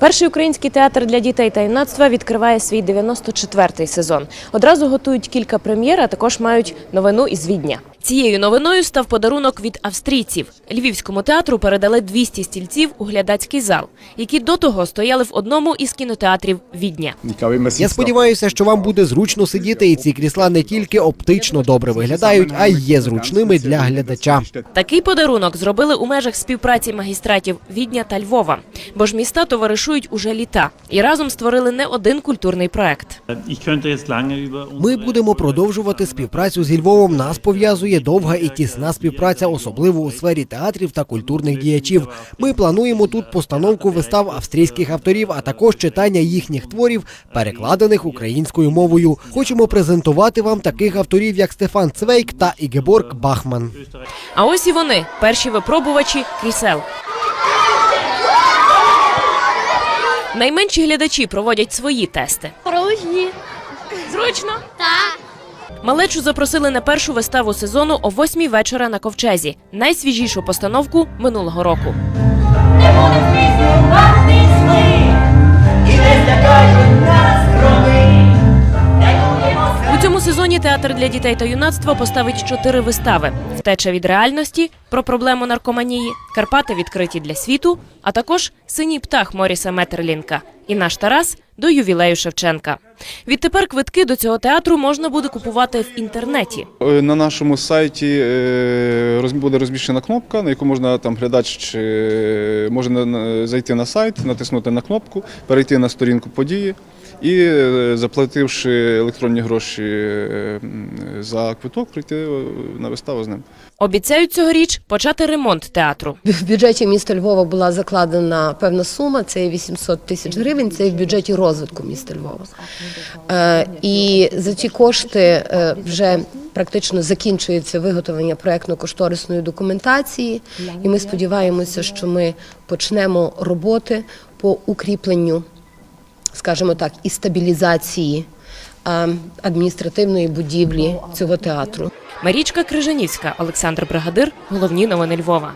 Перший український театр для дітей та юнацтва відкриває свій 94-й сезон. Одразу готують кілька прем'єр, а також мають новину із Відня. Цією новиною став подарунок від австрійців. Львівському театру передали 200 стільців у глядацький зал, які до того стояли в одному із кінотеатрів Відня. Я сподіваюся, що вам буде зручно сидіти, і ці крісла не тільки оптично добре виглядають, а й є зручними для глядача. Такий подарунок зробили у межах співпраці магістратів Відня та Львова, бо ж міста товаришують уже літа і разом створили не один культурний проект. Über Ми будемо продовжувати співпрацю зі Львовом. Нас пов'язує довга і тісна співпраця, особливо у сфері театрів та культурних діячів. Ми плануємо тут постановку вистав австрійських авторів, а також читання їхніх творів, перекладених українською мовою. Хочемо презентувати вам таких авторів, як Стефан Цвейк та Ігеборг Бахман. А ось і вони, перші випробувачі крісел. Найменші глядачі проводять свої тести. Порожні. Зручно. Малечу запросили на першу виставу сезону о восьмій вечора на ковчезі, найсвіжішу постановку минулого року. Не і нас У цьому сезоні театр для дітей та юнацтва поставить чотири вистави: втеча від реальності про проблему наркоманії, Карпати відкриті для світу, а також синій птах Моріса Метерлінка. І наш Тарас до ювілею Шевченка. Відтепер квитки до цього театру можна буде купувати в інтернеті. Е, На нашому сайті е, роз- буде розміщена кнопка, на яку можна там глядач чи може на- на- зайти на сайт, натиснути на кнопку, перейти на сторінку події і, е, заплативши електронні гроші е, за квиток, прийти е, на виставу з ним. Обіцяють цьогоріч почати ремонт театру. В бюджеті міста Львова була закладена певна сума, це є 800 тисяч гривень, це в бюджеті розвитку міста Львова. Е, і за ці кошти е, вже практично закінчується виготовлення проєктно-кошторисної документації, і ми сподіваємося, що ми почнемо роботи по укріпленню, скажімо так, і стабілізації е, адміністративної будівлі цього театру. Марічка Крижанівська, Олександр Бригадир. Головні новини Львова.